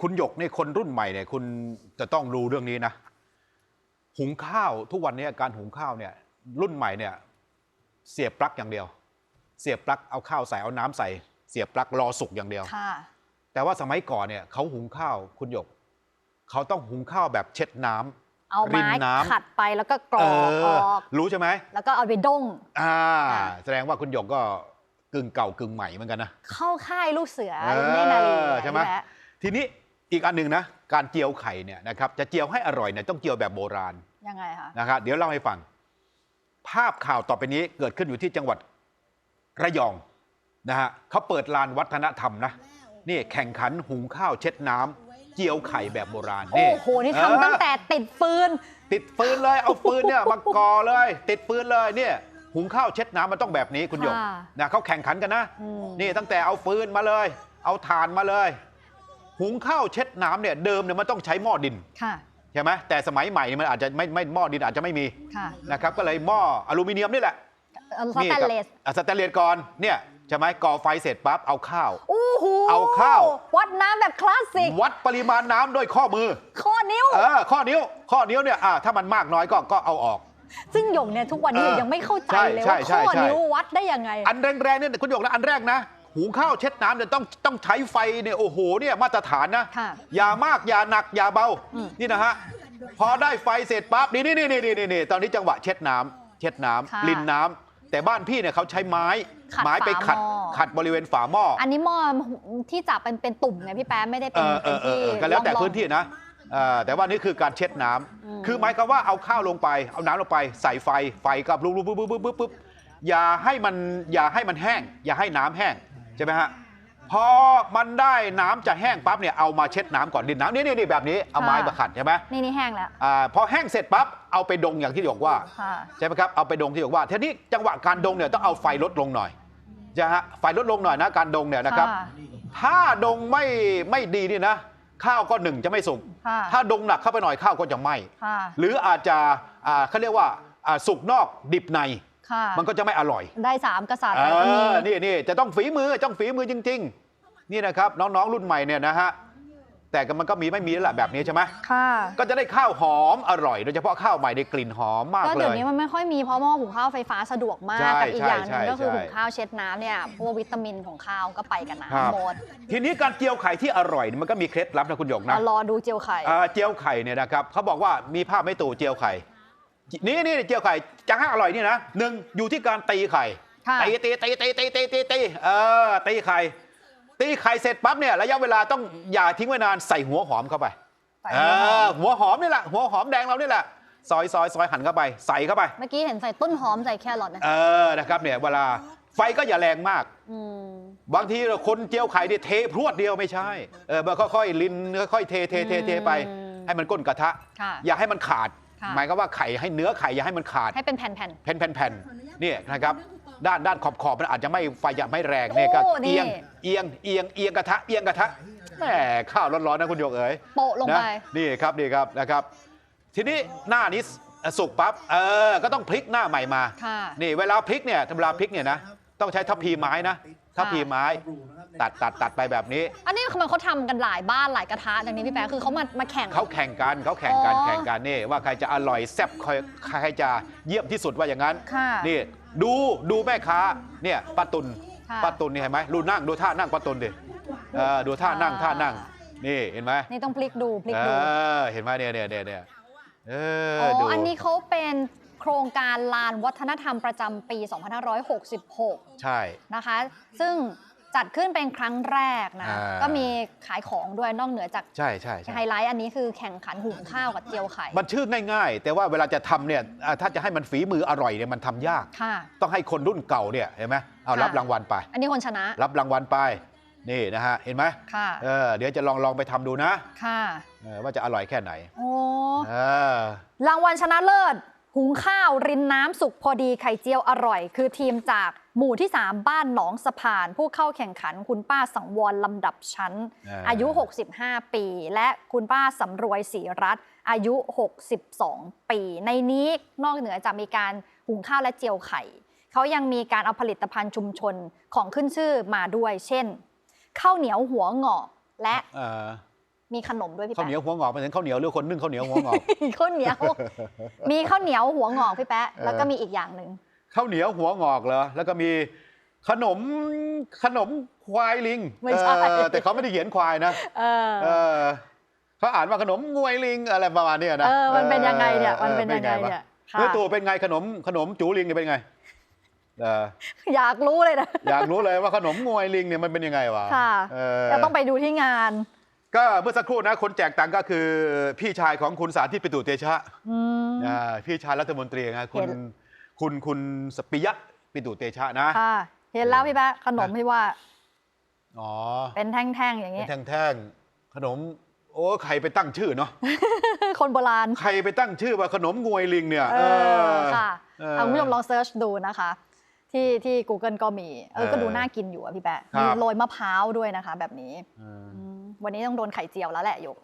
คุณหยกในยคนรุ่นใหม่เนี่ยคุณจะต้องรู้เรื่องนี้นะ หุงข้าวทุกวันนี้การหุงข้าวเนี่ย รุ่นใหม่เนี่ย เสียบปลั๊กอย่างเดียว เสียบปลั๊กเอาข้าวใส่เอาน้ำใส่ เสียบปลั๊กรอสุกอย่างเดียวค่ะแต่ว่าสมัยก่อนเนี่ยเขาหุงข้าวคุณหยกเขาต้องหุงข้าวแบบเช็ดน้ำเอาริไม้นน้ำขัดไปแล้วก็กรเออกอออกรู้ใช่ไหมแล้วก็เอาไปด้งอ่าอ่า แสดงว่าคุณหยกก็กึ่งเก่ากึ่งใหม่เหมือนกันนะเข้าค่ายลูกเสือเออเนนาลีใช่ไหมพี่แป๊ะทีนี้ อีกอันหนึ่งนะการเจียวไข่เนี่ยนะครับจะเจียวให้อร่อยเนี่ยต้องเจียวแบบโบราณยังไงคะนะครับเดี๋ยวเล่าให้ฟัง ภาพข่าวต่อไปนี้เกิดขึ้นอยู่ที่จังหวัดระยองนะฮะเขาเปิดลานวัฒนธรรมนะนี่แข่งขันหุงข้าวเช็ดน้ำเจียวไข่แบบโบราณโอ้โหนี่เออทำตั้งแต่ติดฟืน ติดปืนเลยเอาปืนเนี่ยมาก่อเลย ติดปืนเลยเนี่ยหุงข้าวเช็ดน้ำมันต้องแบบนี้คุณหยกค่ะนะเขาแข่งขันกันนะอืมนี่ตั้งแต่เอาฟืนมาเลย เอาถ่านมาเลย หุงข้าวเช็ดน้ำเนี่ยเดิมเนี่ยมันต้องใช้หม้อดินค่ะ ใช่ไหมแต่สมัยใหม่นี่มันอาจจะไม่ไม่หม้อดินอาจจะไม่มีค่ะนะครับก็เลยหม้ออลูมิเนียมนี่แหละเอาสแตนเลสอะสแตนเลสก่อนเนี่ยใช่ไหมก่อไฟเสร็จปั๊บเอาข้าวโอ้โหเอาข้าว วัดน้ำแบบคลาสสิก วัดปริมาณน้ำด้วยข้อมือข้อนิ้ว เออข้อนิ้ว ข้อนิ้วเนี่ยอะถ้ามันมากน้อยก็ก็เอาออก ซึ่งหยงเนี่ยทุกวันนี้เออยังไม่เข้าใจใช่เลยใช่ว่าใช่ข้อใช่ นิ้ววัดได้ยังไง อันแรงๆเนี่ยคุณหยกนะอันแรกนะ หุงข้าวเช็ดน้ำเนี่ยต้องต้องใช้ไฟเนี่ยโอ้โหเนี่ยมาตรฐานนะ ค่ะอย่ามากอย่าหนักอย่าเบา อืม นี่นะฮะ พอได้ไฟเสร็จปั๊บนี่นี่นี่นี่นี่นี่ตอนนี้จังหวะเช็ดน้ำเช็ดน้ำค่ะลินน้ำแต่บ้านพี่เนี่ยเขาใช้ไม้ขัดไม้ไปขัดฝาหม้อ ขัดบริเวณฝาหม้ออันนี้หม้อที่จับเป็นเป็นตุ่มไงพี่แป๊ะไม่ได้เอเป็นอเอเป็นอเอที่อก็แล้วแต่ร่องๆ พื้นที่นะเออแต่ว่านี่คือการเช็ดน้ำอืม คือหมายความว่าเอาข้าวลงไปเอาน้ำลงไปใส่ไฟไฟกับลุกลุกปุ๊บปุ๊บปุ๊บปุ๊บปุ๊บอย่าให้มันอย่าให้มันแห้ง อย่าให้น้ำแห้ง ใช่ไหมฮะพอมันได้น้ำจะแห้งปั๊บเนี่ยเอามาเช็ดน้ำก่อนดินน้ำนี่นี่นี่แบบนี้เอาไม้มาขัดใช่ไหมนี่นี่แห้งแล้วอ่าพอแห้งเสร็จปั๊บเอาไปดงอย่างที่บอกว่าค่ะใช่ไหมครับเอาไปดงที่บอกว่าทีนี้จังหวะการดงเนี่ยต้องเอาไฟลดลงหน่อยใช่ฮะไฟลดลงหน่อยนะการดงเนี่ยนะครับค่ะถ้าดงไม่ไม่ดีนี่นะ ข้าวก็หนึ่งจะไม่สุกค่ะถ้าดงหนักเข้าไปหน่อยข้าวก็จะไหม้ค่ะหรืออาจจะอ่าเขาเรียกว่าอ่าสุกนอกดิบใน ค่ะ มันก็จะไม่อร่อยได้สามกษัตริย์เอแล้วก็มีอนี่นี่จะต้องฝีมือต้องฝีมือจริง ๆ นี่นะครับน้องๆรุ่นใหม่เนี่ยนะฮะแต่ก็มันก็มีไม่มีแล้วแหละแบบนี้ใช่ไหมค่ะ ก็จะได้ข้าวหอมอร่อยโดยเฉพาะข้าวใหม่ในกลิ่นหอมมากก็เลเดี๋ยวย นี้มันไม่ค่อยมีเพราะหม้อหุงข้าวไฟฟ้าสะดวกมากใช่กับอีกอย่างหใช่นึ่งก็คือใช่หุงข้าวเช็ดน้ำเนี่ยพวกวิตามินของข้าวก็ไปกับครับน้ำหมดทีนี้การเจียวไข่ที่อร่อยเนี่ยมันก็มีเคล็ดลับนะคุณหยกนะ มารอดูเจียวไข่ อ่าเจียวไข่เนี่ยนะครับเขาบอกว่ามีภาพไม่ตู่เจียวไข่ นี่นี่เจียวไข่จะให้อร่อยนี่นะหนึ่งอยู่ที่การตีไข่ค่ะตีตีตีตีตีตีตีตีเออตีไข่ตีไข่เสร็จปั๊บเนี่ยระยะเวลาต้องอย่าทิ้งไว้นานใส่หัวหอมเข้าไปใส่เอหัวหอมอหัวหอมนี่แหละหัวหอมแดงเรานี่แหละซอยซอยซอยหั่นเข้าไปใส่เข้าไป เมื่อกี้เห็นใส่ต้นหอมใส่แครอทนะเออนะครับเนี่ยเวลาไฟก็อย่าแรงมากอืมบางทีคนเจียวไข่เนี่ยเทพรวดเดียวไม่ใช่เออมันค่อยๆลินค่อยๆเทเทเทเทไปอืมให้มันก้นกระทะค่ะอย่าให้มันขาดค่ะ หมายก็ว่าไข่ให้เนื้อไข่อย่าให้มันขาดให้เป็นแผ่นแผ่นแผ่นๆเนี่ยนะครับด้านด้านขอบขอบมันอาจจะไม่ไฟจะไม่แรงเนี่ยก็โอ้นี่เอียงเอียงเอียงเอียงกระทะเอียงกระทะแหมข้าวร้อนๆนะคุณโยกเอ๋ยๆโปะลงนะไปนี่ครับนี่ครับนะครับ ทีนี้หน้านี้สุกปั๊บเออก็ต้องพลิกหน้าใหม่มาค่ะนี่เวลาพลิกเนี่ยเวลาพลิกเนี่ยนะต้องใช้ทัพพีไม้นะ ทัพพีไม้ ตัดตัดตัดไปแบบนี้ อันนี้คือมันเขาทำกันหลายบ้านหลายกระทะอย่างนี้พี่แป๊ะคือเขามามาแข่ง เขาแข่งกันเขาแข่งกันอ๋อแข่งกันนี่ว่าใครจะอร่อยแซ่บใครใครจะเยี่ยมที่สุดว่าอย่างนั้นค่ะนี่ดูดูแม่ค้าเนี่ยป้าตุนค่ะ ป้าตุนนี่เห็นไหมดูนั่งดูท่านั่งป้าตุนดิเออดูท่านั่งอ่าท่านั่งนี่เห็นไหมนี่ต้องพลิกดูพลิกเอดูอเห็นไหมเนี่ยเนี่ยเนี่ยเนี่ยเอออ๋อดู อันนี้เขาเป็น โครงการลานวัฒนธรรมประจำปี 2566 ใช่นะคะ ซึ่งจัดขึ้นเป็นครั้งแรกนะอ่าก็มีขายของด้วยนอกเหนือจากใช่ใช่ใช่ไฮไลท์อันนี้คือแข่งขันหุงข้าวกับเจียวไข่ มันชื่อง่ายๆ แต่ว่าเวลาจะทำเนี่ยอ่าถ้าจะให้มันฝีมืออร่อยเนี่ยมันทำยากค่ะต้องให้คนรุ่นเก่าเนี่ยเห็นไหมเอาค่ะรับรางวัลไป อันนี้คนชนะ รับรางวัลไปนี่นะฮะ เห็นไหมค่ะเออเดี๋ยวจะลองลองไปทำดูนะ ค่ะเออว่าจะอร่อยแค่ไหน โอ้เออรางวัลชนะเลิศ หุงข้าวรินน้ำสุกพอดีไข่เจียวอร่อย คือทีมจากหมู่ที่ 3 บ้านหนองสะพาน ผู้เข้าแข่งขันคุณป้าสังวรลำดับชั้นอ่าอายุ 65 ปี และคุณป้าสำรวยศรีรัตน์อายุ 62 ปี ในนี้นอกเหนือจากมีการหุงข้าวและเจียวไข่ เขายังมีการเอาผลิตภัณฑ์ชุมชนของขึ้นชื่อมาด้วย เช่นข้าวเหนียวหัวงอกและเออ มีขนมด้วยพี่ข้าวแป๊ะ เหนียวหัวงอกไปถึงข้าวเหนียวหรือคนนึ่งข้าวเหนียวหัวงอก ข้าวเหนียว มีข้าวเหนียวหัวงอกพี่แป๊ะ แล้วก็มีอีกอย่างหนึ่งข้าวเหนียวหัวงอกเหรอแล้วก็มีขนมขนมควายลิงไม่ใช่ เออแต่เขาไม่ได้เขียนควายนะเออ เออเขาอ่านว่าขนมงวยลิงอะไรประมาณเนี้ยนะเออ มันเป็นยังไงเนี่ยออมันเป็นยังไงวะเนี่ยเนื้อค่ะตู่เป็นไงขนมขนมจูลิงเนี่ยเป็นไงเอออยากรู้เลยนะ อยากรู้เลยว่าขนมงวยลิงเนี่ยมันเป็นยังไงวะค่ะ เออเราต้องไปดูที่งาน ก็เมื่อสักครู่นะคนแจกตังค์ก็คือ พี่ชายของคุณสาธิตปิตุเตชะอืม อ่าพี่ชายรัฐมนตรีนะคุณเห็น คุณคุณสปิยะปิตุเตชะนะ ค่ะเห็นแล้วพี่แป๊ะขนมที่ว่าอ๋อ เป็นแท่งๆอย่างเป็นี้นแท่งๆขนม โอ้ใครไปตั้งชื่อเนาะ คนโบราณ ใครไปตั้งชื่อว่าขนมงวยลิงเนี่ยเออค่ะเออเอาคุณผู้ชมลองเซิร์ชดูนะคะ ที่ที่ Google ก็มีเออเออ ก็ดูน่ากินอยู่อะพี่แปะ ครับ มีโรยมะพร้าวด้วยนะคะ แบบนี้เอออืม วันนี้ต้องโดนไข่เจียวแล้วแหละโยก